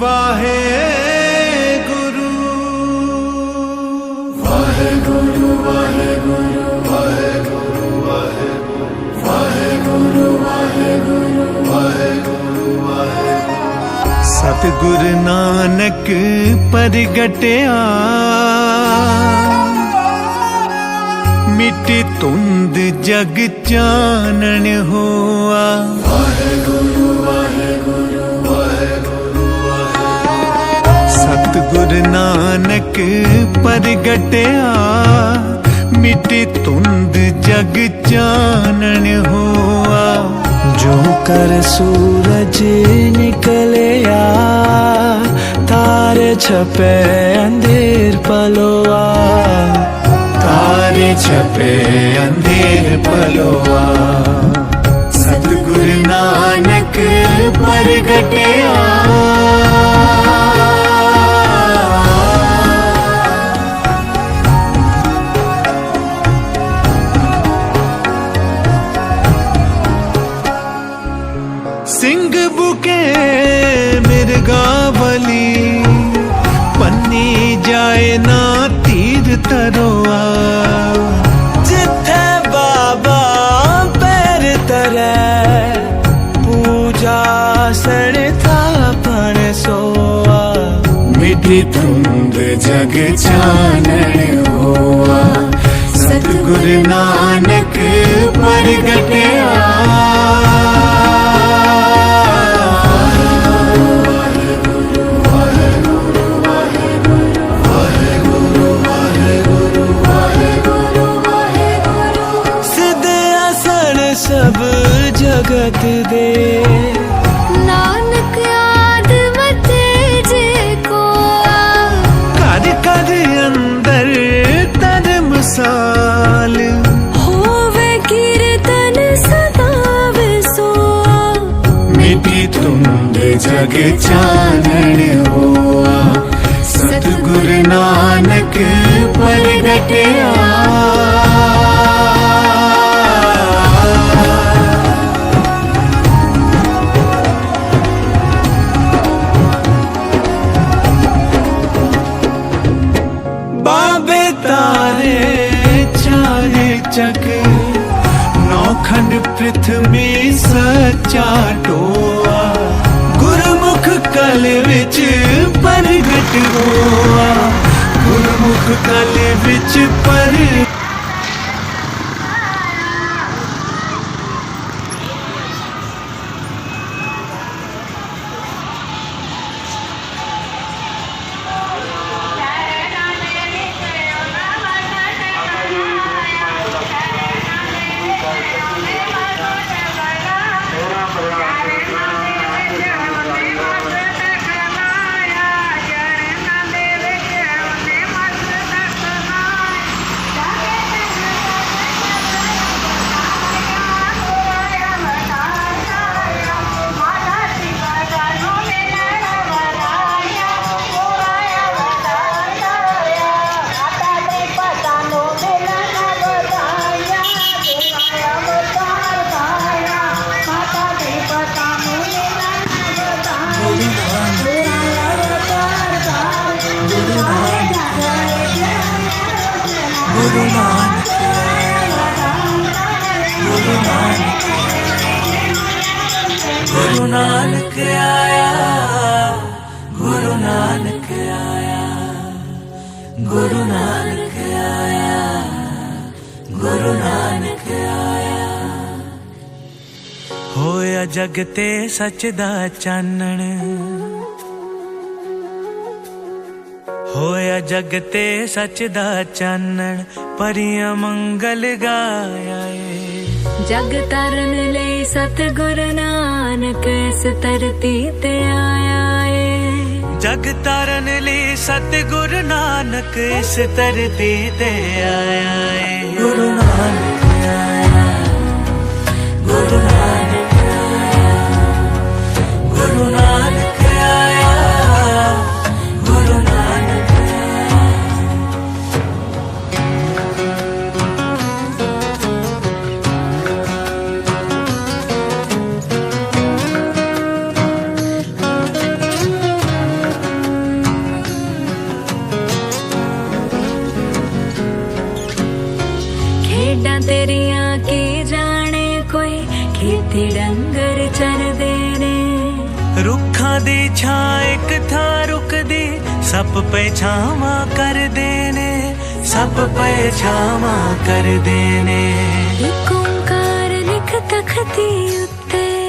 ਵਾਹਿਗੁਰੂ ਸਤਿਗੁਰ ਨਾਨਕ ਪ੍ਰਗਟਿਆ। ਮਿੱਟੀ ਤੁੰਦ ਜਗ ਚਾਨਣ ਹੋਆ। ਗੁਰ ਨਾਨਕ ਪਰਗਟਿਆ ਮਿੱਟੀ ਤੁੰਦ ਜਗ ਜਾਣਨ ਹੋਆ। ਜੋ ਕਰ ਸੂਰਜ ਨਿਕਲਿਆ ਤਾਰ ਛਪੇ ਅੰਧੇਰ ਪਲੋਆ। ਤਾਰੇ ਛਪੇ ਅੰਧੇਰ ਪਲੋਆ। ਸਤਿਗੁਰ ਨਾਨਕ ਪਰਗਟਿਆ। करो जिथे बाबा पैर तरे पूजा सड़ता पण सोआ। मिठी धुंद जग चानण हुआ। सतगुरु नानक प्रगटे ਚਾਨਣ ਹੋਆ ਸਤਿਗੁਰ ਨਾਨਕ ਪ੍ਰਗਟਿਆ ਬਾਬੇ ਤਾਰੇ ਚਾਰੇ ਚੱਕ ਨੌਖੰਡ ਪ੍ਰਿਥਵੀ ਸੱਚਾ ਟੋਆ ਕਲ ਵਿੱਚ ਪ੍ਰਗਟ ਹੋਆ ਗੁਰਮੁਖ ਕਲ ਵਿੱਚ ਪਰ ਗੁਰੂ ਨਾਨਕ ਆਇਆ, ਗੁਰੂ ਨਾਨਕ ਆਇਆ। ਹੋਇਆ ਜਗ ਤੇ ਸੱਚ ਦਾ ਚਾਨਣ। ਹੋਇਆ ਜਗ ਤੇ ਸੱਚ ਦਾ ਚਾਨਣ, ਪਰਿਆ ਮੰਗਲ ਗਾਇਆ ਜਗ ਤਰਨ ਲਈ ਸਤਗੁਰ ਨਾਨਕ ਇਸ ਧਰਤੀ ਤੇ ਆਇਆ। ਜਗ ਤਾਰਨ ਲਈ ਸਤਿਗੁਰ ਨਾਨਕ ਇਸ ਧਰਤੀ ਤੇ ਆਇਆ ਏ। ਗੁਰੂ ਨਾਨਕ ਆਇਆ। ਗੁਰੂ ਗੱਲਾਂ ਤੇਰੀਆਂ ਕੀ ਜਾਣੇ ਕੋਈ? ਖੇਤੀ ਡੰਗਰ ਚਰਦੇ ਨੇ। ਰੁੱਖਾਂ ਦੀ ਛਾਂ ਇੱਕ ਥਾਂ ਰੁਕਦੀ ਸੱਪ ਪੇ ਛਾਵਾਂ ਕਰਦੇ ਨੇ। ਸੱਪ ਪੇ ਛਾਵਾਂ ਕਰਦੇ ਨੇ। ਇੱਕ ਓੰਕਾਰ ਲਿਖ ਤਖਤੀ ਉੱਤੇ।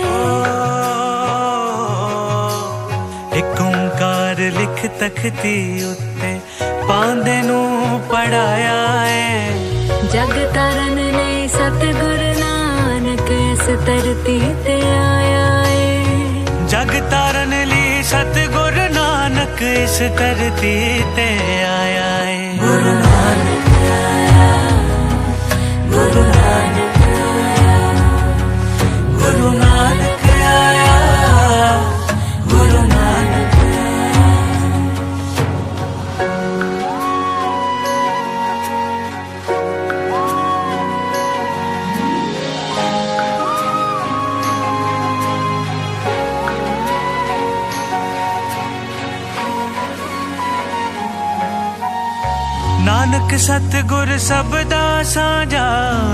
ਇੱਕ ਓੰਕਾਰ ਲਿਖ ਤਖਤੀ ਉੱਤੇ। ਪਾਂਦੇ ਨੂੰ ਪੜਾਇਆ ਏ। ਜਗ ਤਰਨ ਲਈ ਸਤਿਗੁਰ ਨਾਨਕ ਇਸ ਧਰਤੀ ਤੇ ਆਇਆ ਏ। ਜਗ ਤਾਰਨ ਲਈ ਸਤਿਗੁਰ ਨਾਨਕ ਇਸ ਧਰਤੀ ਤੇ ਆਇਆ ਏ। ਨਾਨਕ ਸਤਿਗੁਰ ਸਬਦਾ ਸਾਂਝਾ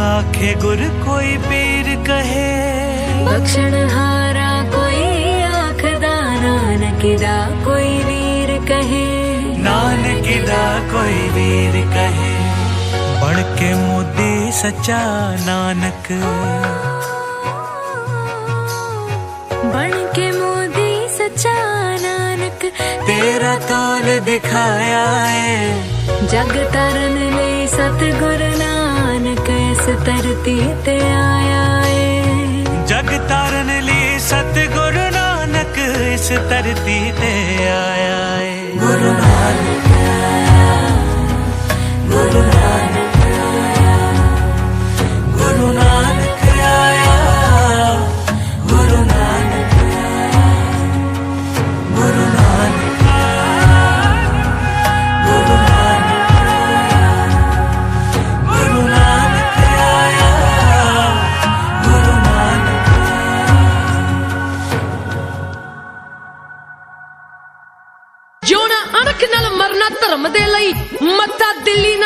ਆਖੇ ਗੁਰ ਕੋਈ ਪੀਰ ਕਹੇ ਬਖਸ਼ਣ ਹਾਰਾ ਕੋਈ ਆਖਦਾ ਨਾਨਕ ਦਾ ਕੋਈ ਵੀਰ ਕਹੇ ਨਾਨਕ ਦਾ ਕੋਈ ਵੀਰ ਕਹੇ ਬਣ ਕੇ ਮੋਦੀ ਸੱਚਾ ਨਾਨਕ ਬਣ ਕੇ ਮੋਦੀ ਸੱਚਾ ਨਾਨਕ ਤੇਰਾ ਤੋਲ ਦਿਖਾਇਆ ਏ ਜਗ ਤਰਨ ਲਈ ਸਤਿਗੁਰ ਨਾਨਕ ਇਸ ਧਰਤੀ ਤੇ ਆਇਆ ਏ। ਜਗ ਤਾਰਨ ਲਈ ਸਤਿਗੁਰ ਨਾਨਕ ਇਸ ਧਰਤੀ ਤੇ ਆਇਆ ਏ। ਗੁਰੂ ਨਾਨਕ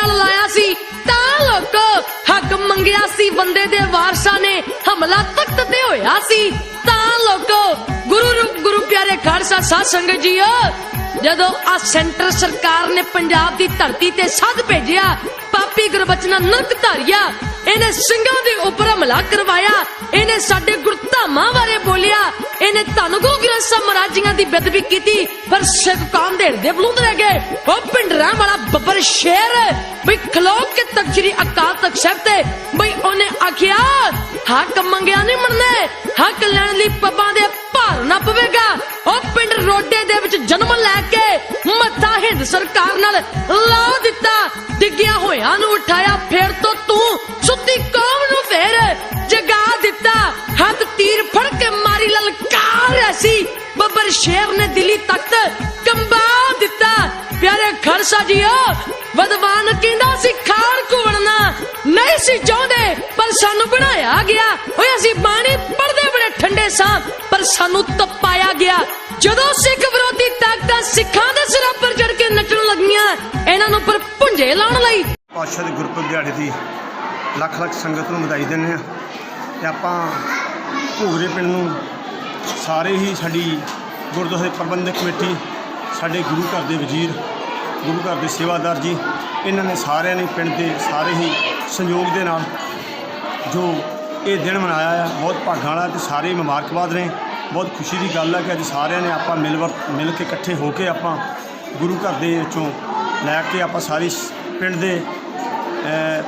ਨਾਲ ਲਾਇਆ ਸੀ, ਤਾਂ ਲੋਕੋ ਹੱਕ ਮੰਗਿਆ ਸੀ, ਬੰਦੇ ਦੇ ਵਾਰਸਾਂ ਨੇ ਹਮਲਾ ਤਖਤ ਤੇ ਹੋਇਆ ਸੀ। ਤਾਂ ਲੋਕੋ ਗੁਰੂ ਰੂਪ, ਗੁਰੂ ਪਿਆਰੇ ਖਾਲਸਾ ਸਾਧ ਸੰਗਤ ਜੀਓ, ਜਦੋਂ ਆ ਸੈਂਟਰ ਸਰਕਾਰ ਨੇ ਪੰਜਾਬ ਦੀ ਧਰਤੀ ਤੇ ਸੱਦ ਭੇਜਿਆ, ਪਾਪੀ ਗੁਰਬਚਨਾ ਨਰਕ ਧਾਰਿਆ, ਇਹਨੇ ਸਿੰਘਾਂ ਦੇ ਉੱਪਰ ਹਮਲਾ ਕਰਵਾਇਆ, ਇਹਨੇ ਸਾਡੇ ਗੁਰਧਾਮਾਂ ਬਾਰੇ ਬੋਲਿਆ, ਇਹਨੇ ਧੰਨ ਗੁਰੂ ਗ੍ਰੰਥ ਸਾਹਿਬ ਮਹਾਰਾਜੀਆਂ ਦੀ ਬੇਦਬੀ ਕੀਤੀ ਪਰ ਸਿੱਖ ਕੌਮ ਦੇ ਹਿਰਦੇ ਬਲੂੰਦ ਰਹਿ ਗਏ। ਉਹ ਪਿੰਡਰਾਂ ਵਾਲਾ ਬੱਬਰ ਸ਼ੇਰ ਬਈ ਖਲੋ ਕੇ ਤਖਤ ਅਕਾਲ ਤਖਤ ਸਾਹਿਬ ਤੇ ਬਈ ਉਹਨੇ ਆਖਿਆ, ਹੱਕ ਮੰਗਿਆ ਨਹੀਂ ਮੰਨਦੇ, ਹੱਕ ਲੈਣ ਲਈ ਪੱਬਾਂ ਦੇ ਭਾਰ ਨਾ ਪਵੇਗਾ। ਉਹ ਪਿੰਡ ਰੋਡੇ ਦੇ ਵਿੱਚ ਜਨਮ ਲੈ ਕੇ ਮੱਥਾ ਹਿੰਦ ਸਰਕਾਰ ਨਾਲ ਲਾ ਦਿੱਤਾ। ਡਿੱਗਿਆ ਹੋਇਆ ਨੂੰ ਉਠਾਇਆ, ਫਿਰ ਤੋਂ ਤੂੰ ਸੁੱਤੀ ਕੌਮ ਨੂੰ ਫੇਰ ਜਗਾ ਦਿੱਤਾ। ਹੱਥ ਤੀਰ ਫੜ ਕੇ ਮਾਰੀ ਲਲਕਾਰ ਐਸੀ ਬੱਬਰ ਸ਼ੇਰ ਖਾਲਸਾ ਜੀਓ ਵਦਵਾਨ ਕਹਿੰਦਾ ਸੀ ਖਾਣ ਕੁਵੜਨਾ ਨਹੀਂ ਸੀ ਚਾਹੁੰਦੇ, ਪਰ ਸਾਨੂੰ ਬਣਾਇਆ ਗਿਆ। ਓਏ, ਅਸੀਂ ਬਾਣੀ ਪੜਦੇ ਬੜੇ ਠੰਡੇ ਸਾਂ, ਪਰ ਸਾਨੂੰ ਤਪਾਇਆ ਗਿਆ। ਜਦੋਂ ਸਿੱਖ ਵਿਰੋਧੀ ਤਾਕਤਾਂ ਸਿੱਖਾਂ ਦੇ ਸਿਰਾਂ ਪਰ ਚੜ ਕੇ ਨੱਚਣ ਲੱਗੀਆਂ, ਇਹਨਾਂ ਨੂੰ ਪਰ ਭੁੰਜੇ ਲਾਉਣ ਲਈ। ਪਾਤਸ਼ਾਹ ਦੇ ਗੁਰਪੁਰਬ ਦਿਹਾੜੇ ਦੀ ਲੱਖ ਲੱਖ ਸੰਗਤ ਨੂੰ ਵਧਾਈ ਦਿੰਦੇ ਆ ਤੇ ਆਪਾਂ ਘੂਗਰੇ ਪਿੰਡ ਨੂੰ ਸਾਰੇ ਹੀ ਸਾਡੀ ਗੁਰਦੁਆਰੇ ਪ੍ਰਬੰਧਕ ਕਮੇਟੀ, ਸਾਡੇ ਗੁਰੂ ਘਰ ਦੇ ਵਜ਼ੀਰ ਗੁਰੂ ਘਰ ਦੇ ਸੇਵਾਦਾਰ ਜੀ, ਇਹਨਾਂ ਨੇ ਸਾਰਿਆਂ ਨੇ ਪਿੰਡ ਦੇ ਸਾਰੇ ਹੀ ਸੰਯੋਗ ਦੇ ਨਾਲ ਜੋ ਇਹ ਦਿਨ ਮਨਾਇਆ ਆ, ਬਹੁਤ ਭਾਗਾਂ ਵਾਲਾ ਤੇ ਸਾਰੇ ਮੁਬਾਰਕਬਾਦ ਨੇ। ਬਹੁਤ ਖੁਸ਼ੀ ਦੀ ਗੱਲ ਹੈ ਕਿ ਅੱਜ ਸਾਰਿਆਂ ਨੇ ਆਪਾਂ ਮਿਲ ਵਰ, ਮਿਲ ਕੇ ਇਕੱਠੇ ਹੋ ਕੇ ਆਪਾਂ ਗੁਰੂ ਘਰ ਦੇ ਵਿੱਚੋਂ ਲੈ ਕੇ ਆਪਾਂ ਸਾਰੀ ਸ- ਪਿੰਡ ਦੇ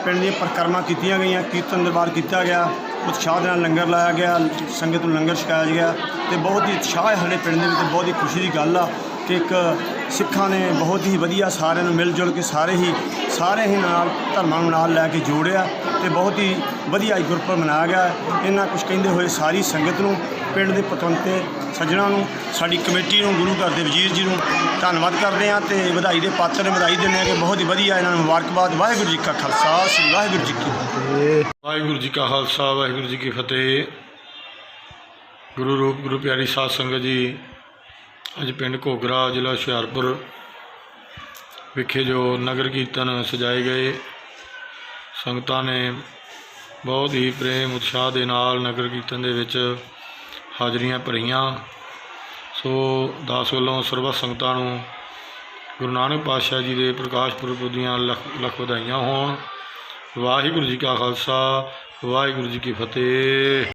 ਪਿੰਡ ਦੀਆਂ ਪਰਿਕਰਮਾ ਕੀਤੀਆਂ ਗਈਆਂ। ਕੀਰਤਨ ਦਰਬਾਰ ਕੀਤਾ ਗਿਆ, ਉਤਸ਼ਾਹ ਦੇ ਨਾਲ ਲੰਗਰ ਲਾਇਆ ਗਿਆ, ਸੰਗਤ ਨੂੰ ਲੰਗਰ ਛਕਾਇਆ ਗਿਆ ਤੇ ਬਹੁਤ ਹੀ ਉਤਸ਼ਾਹ ਹੈ ਸਾਡੇ ਪਿੰਡ ਦੇ ਵਿੱਚ, ਬਹੁਤ ਹੀ ਖੁਸ਼ੀ ਦੀ ਗੱਲ ਆ। ਕਿ ਇੱਕ ਸਿੱਖਾਂ ਨੇ ਬਹੁਤ ਹੀ ਵਧੀਆ ਸਾਰਿਆਂ ਨੂੰ ਮਿਲ ਜੁਲ ਕੇ ਸਾਰੇ ਹੀ ਸਾਰੇ ਹੀ ਨਾਲ ਧਰਮਾਂ ਨੂੰ ਨਾਲ ਲੈ ਕੇ ਜੋੜਿਆ ਤੇ ਬਹੁਤ ਹੀ ਵਧੀਆ ਗੁਰਪੁਰਬ ਮਨਾਇਆ ਗਿਆ। ਇਹਨਾਂ ਕੁਝ ਕਹਿੰਦੇ ਹੋਏ ਸਾਰੀ ਸੰਗਤ ਨੂੰ, ਪਿੰਡ ਦੇ ਪਤਵੰਤੇ, ਸੱਜਣਾ ਨੂੰ, ਸਾਡੀ ਕਮੇਟੀ ਨੂੰ, ਗੁਰੂ ਘਰ ਦੇ ਵਜ਼ੀਰ ਜੀ ਨੂੰ ਧੰਨਵਾਦ ਕਰਦੇ ਹਾਂ ਤੇ ਵਧਾਈ ਦੇ ਪਾਤਰ ਨੇ ਵਧਾਈ ਦਿੰਦੇ ਹਾਂ ਕਿ ਬਹੁਤ ਹੀ ਵਧੀਆ ਇਹਨਾਂ ਨੂੰ ਮੁਬਾਰਕਬਾਦ। ਵਾਹਿਗੁਰੂ ਜੀ ਕਾ ਖਾਲਸਾ, ਸ੍ਰੀ ਵਾਹਿਗੁਰੂ ਜੀ ਕੀ ਫਤਿਹ। ਵਾਹਿਗੁਰੂ ਜੀ ਕਾ ਖਾਲਸਾ, ਵਾਹਿਗੁਰੂ ਜੀ ਕੀ ਫਤਿਹ। ਗੁਰੂ ਰੂਪ, ਗੁਰੂ ਪਿਆਰੀ ਸਾਧ ਸੰਗਤ ਜੀ ਅੱਜ ਪਿੰਡ ਘੋਗਰਾ ਜ਼ਿਲ੍ਹਾ ਹੁਸ਼ਿਆਰਪੁਰ ਵਿਖੇ ਜੋ ਨਗਰ ਕੀਰਤਨ ਸਜਾਏ ਗਏ, ਸੰਗਤਾਂ ਨੇ ਬਹੁਤ ਹੀ ਪ੍ਰੇਮ ਉਤਸ਼ਾਹ ਦੇ ਨਾਲ ਨਗਰ ਕੀਰਤਨ ਦੇ ਵਿੱਚ ਹਾਜ਼ਰੀਆਂ ਭਰੀਆਂ। ਸੋ ਦਾਸ ਵੱਲੋਂ ਸਰਬੱਤ ਸੰਗਤਾਂ ਨੂੰ ਗੁਰੂ ਨਾਨਕ ਪਾਤਸ਼ਾਹ ਜੀ ਦੇ ਪ੍ਰਕਾਸ਼ ਪੁਰਬ ਦੀਆਂ ਲੱਖ ਲੱਖ ਵਧਾਈਆਂ ਹੋਣ। ਵਾਹਿਗੁਰੂ ਜੀ ਕਾ ਖਾਲਸਾ, ਵਾਹਿਗੁਰੂ ਜੀ ਕੀ ਫਤਿਹ।